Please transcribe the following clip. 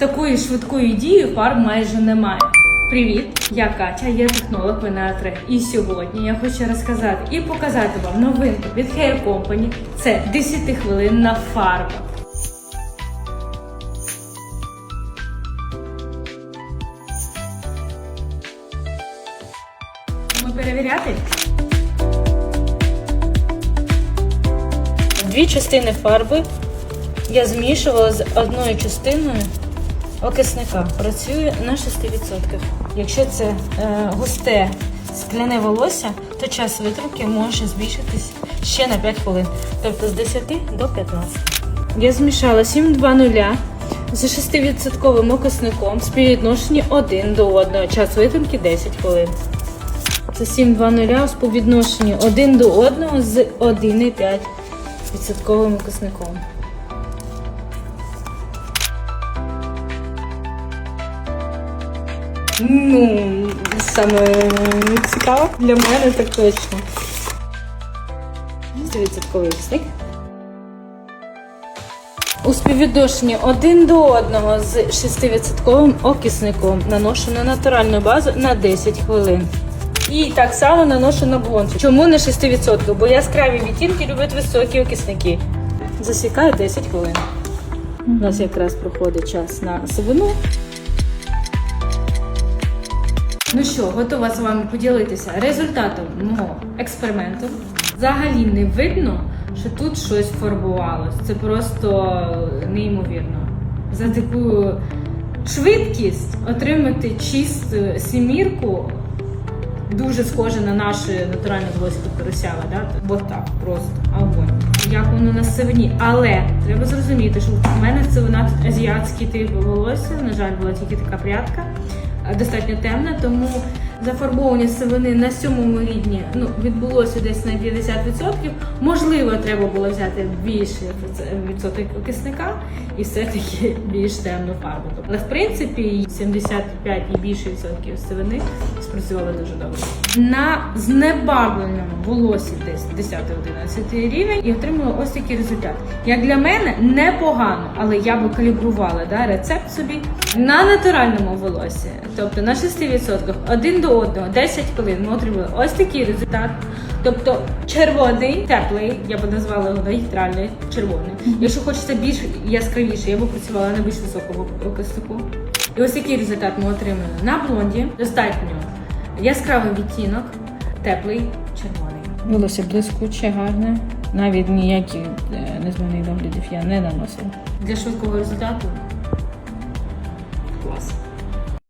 такою швидкою дією фарб майже немає. Привіт, я Катя, я технолог Венатри. І сьогодні я хочу розказати і показати вам новинку від Hair Company. Це 10 хвилинна фарба. Ми перевіряти? Дві частини фарби я змішувала з одною частиною окисника. Працює на 6%. Якщо це е, густе скляне волосся, то час витримки може збільшитись ще на 5 хвилин, тобто з 10 до 15. Я змішала 7,2 з 6% окисником співвідношенні 1 до 1. Час витримки 10 хвилин. Це 7,2 у співвідношенні 1 до 1 з 1,5 відсотковим окисником. Ну, саме цікаво для мене так точно. Відсотковий окисник. У співвідношенні 1 до 1 з 6% окисником наношу на натуральну базу на 10 хвилин. І так само наношу на блонд. Чому на 6%? Бо яскраві відтінки люблять високі окисники. Засікаю 10 хвилин. У нас якраз проходить час на сивину. Ну що, готова з вами поділитися результатом мого експерименту. Взагалі не видно, що тут щось фарбувалось. Це просто неймовірно. За таку швидкість отримати чисту сімірку дуже схоже на наше натуральне волосся русяве, да? От так, просто огонь. Як воно на сивині. Але треба зрозуміти, що в мене сивина тут азіатський тип волосся. На жаль, була тільки така прядка, е, достатньо темна, тому зафарбовування сивини на сьомому рівні ну, відбулося десь на 50%. Можливо, треба було взяти більше відсоток окисника і все-таки більш темну фарбу. Але в принципі 75 і більше відсотків сивини спрацювали дуже добре. На знебарвленому волосі десь 10-11 рівень і отримала ось такий результат. Як для мене непогано, але я би калібрувала да, рецепт собі на натуральному волосі, тобто на 6%, один до одного, 10 хвилин ми отримали ось такий результат. Тобто червоний, теплий, я би назвала його нейтральний, червоний. Якщо хочеться більш яскравіше, я би працювала на більш високому окиснику. І ось такий результат ми отримали на блонді. Достатньо яскравий відтінок, теплий, червоний. Волосся блискуче, гарне. Навіть ніякі е, незмінних доглядів я не наносила. Для швидкого результату клас.